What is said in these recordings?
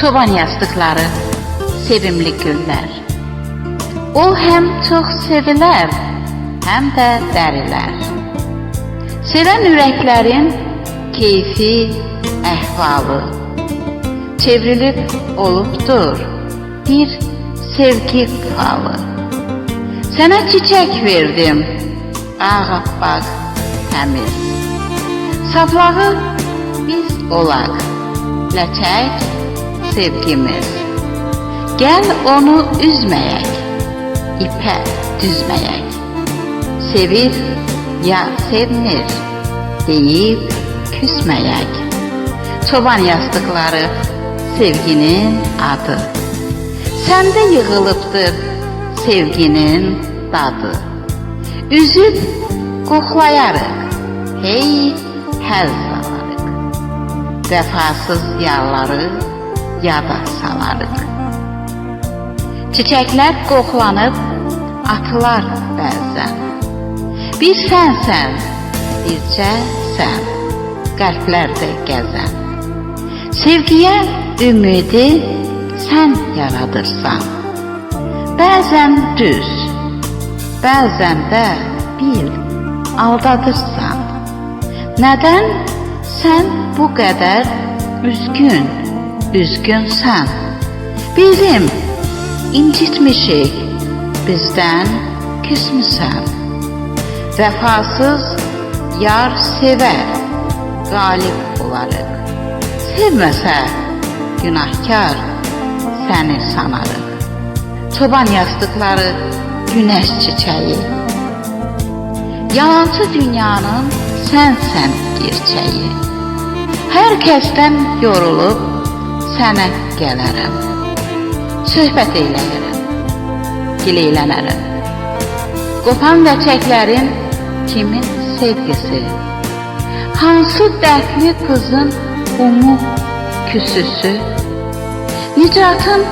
çoban yastıkları, sevimli güller. O hem çok seviler, hem de deriler. Seven yüreklerin keyfi, ehvalı. Çevrilip olubdur bir sevgi falı. Sana çiçek verdim, ağappaq, təmiz. Saplağı biz olaq, ləçək sevgimiz. Gel onu üzməyək, ipə düzməyək. Sevir ya sevmir deyib küsməyək. Çoban yastıkları sevginin adı. Səndə yığılıbdır sevginin dadı. Üzüb qoxlayarıq, hey həz alarıq. Vəfasız yarları yada salarıq. Çiçəklər qoxlanıb atılar bəzən. Bir sənsən, bircə sən, qəlblərdə gəzən. Sevgiyə ümidi sən yaradırsan. Bəzən düz, bəzən də bil aldadırsan. Nədən sən bu qədər üzgün, üzgünsən? Bizim incitmişik, bizdən küsmüsən. Vəfasız yar sevər, qalib olarıq. Sevməsə günahkar səni sanarıq. Çoban yastıkları güneş çiçeği. Yalancı dünyanın sensen gerçeği. Herkesten yorulup sənə gələrəm. Söhbət eyləyirəm, gileylənərəm. Qopan ləçəklərin kimin sevgisi? Hansı dərdli qızın umu küsüsü? Nicatın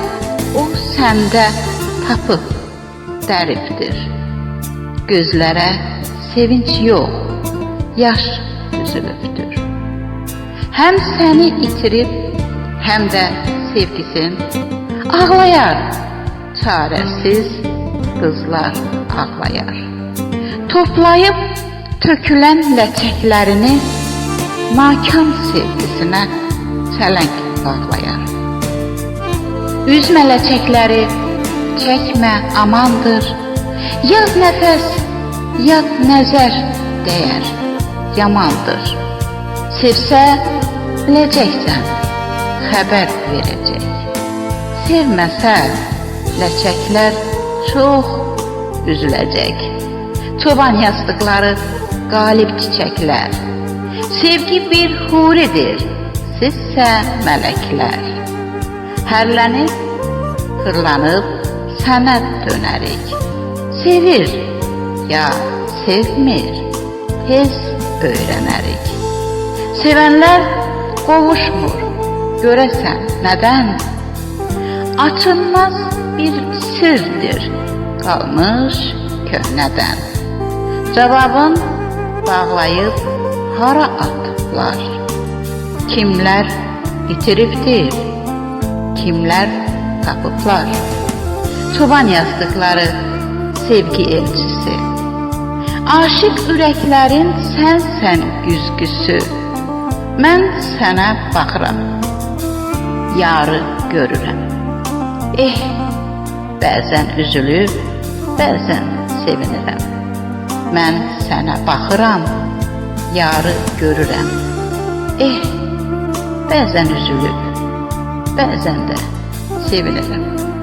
o səndə tapıb dəribdir. Gözlərə sevinç yox, yaş üzülübdür. Həm səni itirib, həm də sevgisin ağlayar. Çarəsiz qızlar ağlayar. Toplayıb tökülən ləçəklərini nakam sevgisinə çələng bağlayar. Üzmə ləçəkləri, çəkmə amandır. Yaz nəfəs, yad nəzər dəyər, yamandır. Sevsə, biləcəksən, xəbər verəcək. Sevməsə, ləçəklər çox üzüləcək. Çoban yastıkları qalib çiçəklər. Sevgi bir huridir, sizsə mələklər. Hərlənib, fırlanıb sənə dönərik. Sevir ya sevmir, tez öyrənərik. Sevənlər qovuşmur, görəsən nədən? Açılmaz bir sirdir, qalmış köhnədən. Cavabın bağlayıb hara atıblar? Kimlər itiribdir? Kimlər tapıblar? Çoban yastıkları sevgi elçisi. Aşık ürəklərin sənsən güzgüsü. Mən sənə baxıram. Yarı görürəm. Eh, bəzən üzülüb, bəzən sevinirəm. Mən sənə baxıram, yarı görürəm. Eh, bəzən üzülüb, bəzən də sevinirəm.